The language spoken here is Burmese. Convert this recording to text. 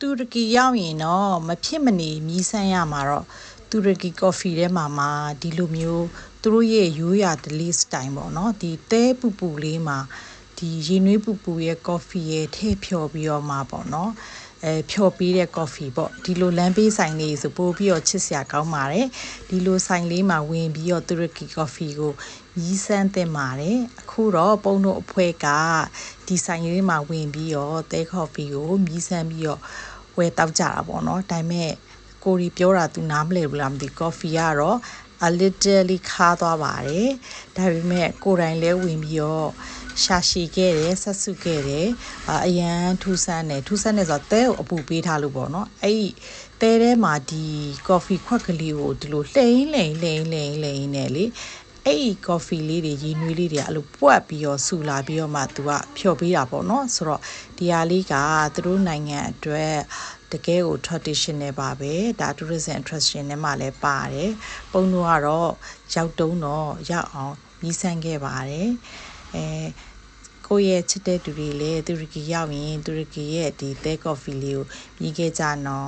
တူရကီရောက်ရင်တော့မဖြစ်မနေမြည်ဆန်းရမှာတော့တူရကီကော်ဖီထဲမှာမှာဒီလိုမျိုးသူတို့ရဲ့ရိုးရာ delay style ပေါ့နော်ဒီတဲပူပူလေးမှာဒီရေနွေးပူပူရဲ့ကော်ဖီရဲ့ထည့်ဖြော်ပြီးတော့မှာပေါ့နော် အဲဖြော်ပေးတဲ့ကော်ဖီပေါ့ဒီလိုလမ်းပေးဆိုင်လေးဆိုပို့ပြီးတော့ချစ်စရာကောင်းပါတယ်ဒီလိုဆိုင်လေးမှာဝင်ပြီးတော့တူရကီကော်ဖီကိုမြည်ဆန်းတင်ပါတယ်အခုတော့ပုံတို့အဖွဲကဒီဆိုင်လေးမှာဝင်ပြီးတော့တဲကော်ဖီကိုမြည်ဆန်းပြီးတော့ဝယ်တောက်ကြတာပေါ့နော်ဒါပေမဲ့ကိုရီပြောတာ तू နားမလည်ဘူးလားမသိကော် ဖီကတော့ a little ခါသွားပါတယ်ဒါပေမဲ့ကိုယ်တိုင်လဲဝင်ပြီးတော့ရှာရှိခဲ့တယ်ဆက်စုခဲ့တယ်အာအရန်ထူးဆန်းတယ်ထူးဆန်းတယ်ဆိုတော့တဲကိုအပူပေးထားလို့ပေါ့နော်အဲ့ဒီတဲထဲမှာဒီကော်ဖီခွက်ကလေးကိုဒီလိုလှိမ့်လှိမ့်လှိမ့်လှိမ့်လှိမ့်နဲ့လေအဲ့ဒီကော်ဖီလေးတွေရေနွေးလေးတွေအဲ့လိုပွက်ပြီးတော့ဆူလာပြီးတော့မှသူကဖြော်ပေးတာပေါ့နော်ဆိုတော့ဒီဟာလေးကသူတို့နိုင်ငံအတွက် တကယ်ကို traditional ပါပဲဒါ tourism attraction နဲ့မှလည်းပါတယ်ပုံတော့ကတော့ရောက်တုံးတော့ရောက်အောင်မြည်ဆန်းခဲ့ပါတယ်အဲကိုယ့်ရဲ့ချစ်တဲ့သူတွေလည်းတူရကီရောက်ရင်တူရကီရဲ့ဒီတဲကော်ဖီလေးကိုမြည်ခဲ့ကြနော်